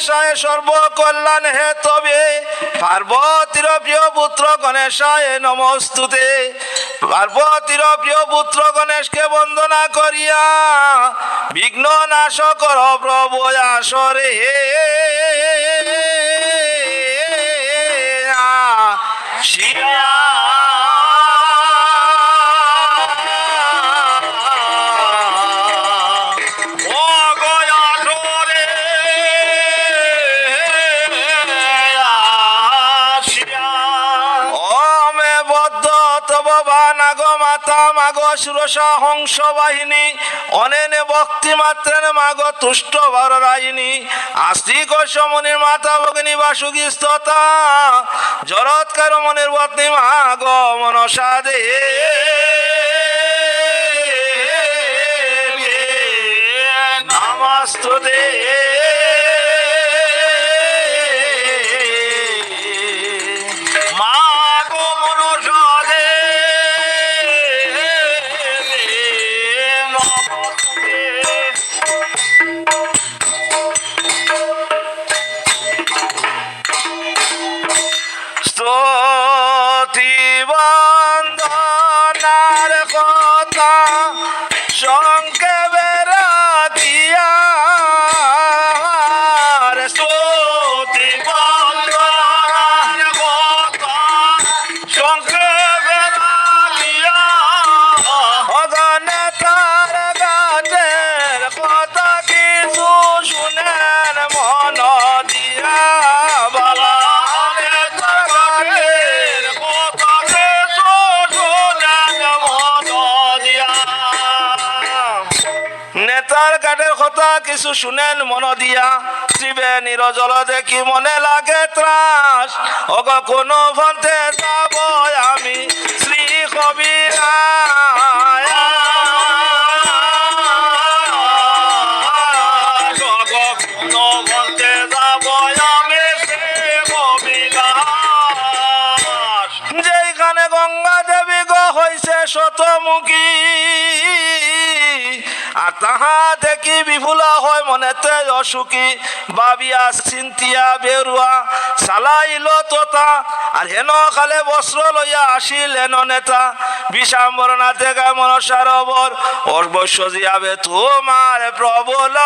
বিঘ্ন সর্বকল্যাণ হে তবে পার্বতীর প্রিয় পুত্র গণেশায় নমস্তুতে। পার্বতীর প্রিয় পুত্র গণেশকে বন্দনা করিয়া বিঘ্ন নাশ কর প্রভু আসরে। শিয়া মাগ সুরসা হংস বাহিনী, অনেনে ভক্তি মাত্রেন মাগ তুষ্ট বর রায়িনী আস্তিক সমনির মাতা ভগিনী বাসুকি স্ততা জরৎকার মনের পত্নী মাগ মনসা দে। নমস্তুতে মা কথা কিছু শুনেন মন দিয়া। ত্রিবেণীর জল দেখি মনে লাগে ত্রাস। অগ কোন ভন্তে যাব আমি শ্রী কবিরা শতমুখী, আর তাহা দেখি বিফুলা হয় মনেতে অসুখী? বাবিয়া চিন্তিয়া বেরুয়া চালাইল তোতা, আর হেন কালে বস্ত্র লইয়া আসিল হেন নেতা বিষাম্বরণা দেখা মনসার অবর অবশ্য জিয়াবে তোমার প্রবল।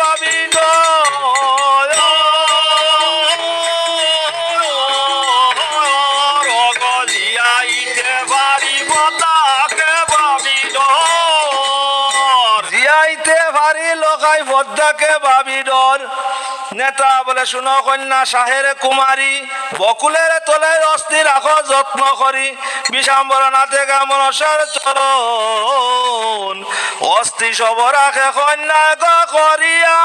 ভাবি ডর জিয়াইতে ভারি লোকাই পদ্মাকে ভাবি ডর নেতা বলে, শুনো কন্যা, শাহের কুমারী, বকুলের তলে অস্থি রাখো যত্ন করি। বিষাম্বর নাথে গা মনসার চরণ অস্থি সব রাখে কন্যা গ করিয়া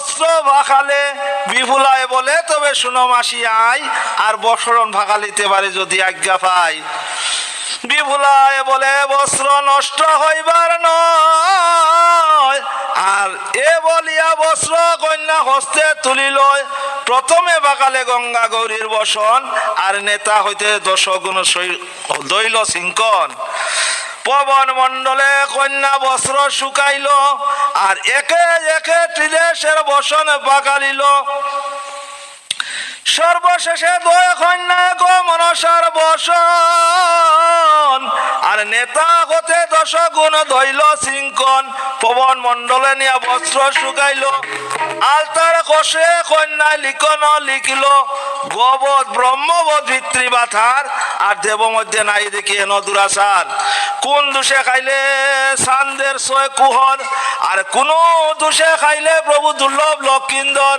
বস্ত্র ভাখালে বিপুলায় বলে, তবে শুনো মাসি, আয় আর বসরণ ভাগালিতে পারে যদি আজ্ঞা পাই। বিপুলায় বলে, বস্ত্র নষ্ট হইবার নয়, আর এ বলিয়া বস্ত্র কন্যা হস্তে তুলিল প্রথমে বাকালে গঙ্গা গৌরীর বসন, আর নেতা হইতে দশগুণ দৈল সিংকন। পবন মণ্ডলে কন্যা বস্ত্র শুকাইল আর একে একে ত্রিদেশের বসন বাকালিল সর্বশেষে দয় গো মনসার বসন আর নেতা হতে দশ গুণ দইল সিংকন। পবন মণ্ডলে নিয়া বস্ত্র শুকাইল। আলতার কষে কন্যা লিখন লিখিল। গবত ব্রহ্মবত ভিত্রিবাথার আর দেব মধ্যে নাই দেখি এন দুরাচার। কোন দুষে খাইলে সান্দের ছয় কুহর? আর কোন দুষে খাইলে প্রভু দুর্লভ লক্ষিন্দর।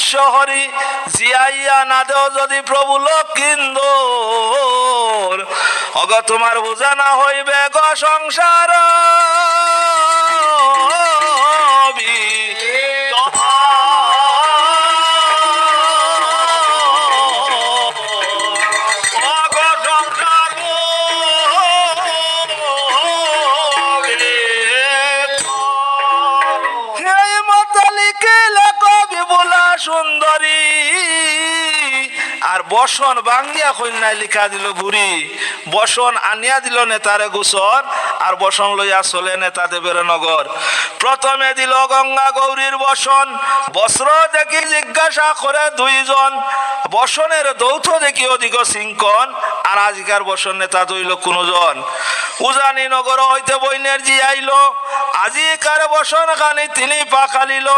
বিশ্ব হরি জিয়াইয়া না দেও যদি প্রভু লক্ষিন্দ অগ, তোমার বোঝা না হইবে গ সংসার। সুন্দরী। আর বসন বাঙ্গিয়া কন্যায় লিখা দিল ঘুরি বসন আনিয়া দিল নেতারে গুসর, আর বসন লইয়া চলে নেতা দেবের নগর। প্রথমে দিল গঙ্গা গৌরীর বসন, বস্ত্র দেখি জিজ্ঞাসা করে দুইজন। বসনের দৌথ দেখি অধিক সিংকন আর আজকার বসন নেতা দইল কোনজন উজানি নগর হইতে বইনের জি আইল আজিকার বসন খানি তিনি পাখালিল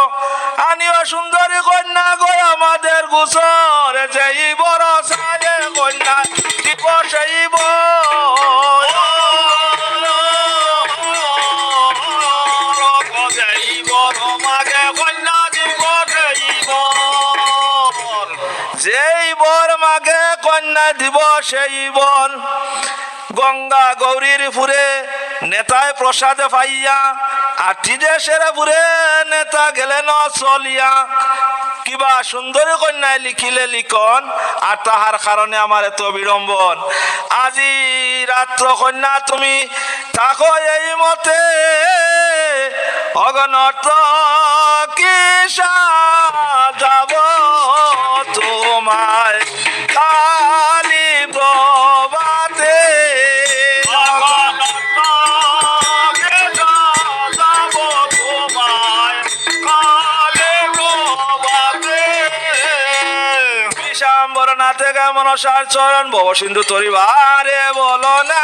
আনিও সুন্দরী কন্যা গো আমাদের গুসর যেই বড় সাজে কন্যা দিব সেই বর। দিব সেই বন। গঙ্গা গৌরীর ফুরে নেতায় প্রসাদে পাইয়া আর ত্রিদেশের ফুরে নেতা গেলেন চলিয়া কিবা সুন্দরী কন্যায় লিখিলে লিখন, আর তাহার কারণে আমার এত বিড়ম্বন। আজি রাত্র কন্যা, তুমি থাকো এই মতে। অগণত কিসা নাথে মনসার চরণ ভব সিন্ধু তরিবারে বলো না।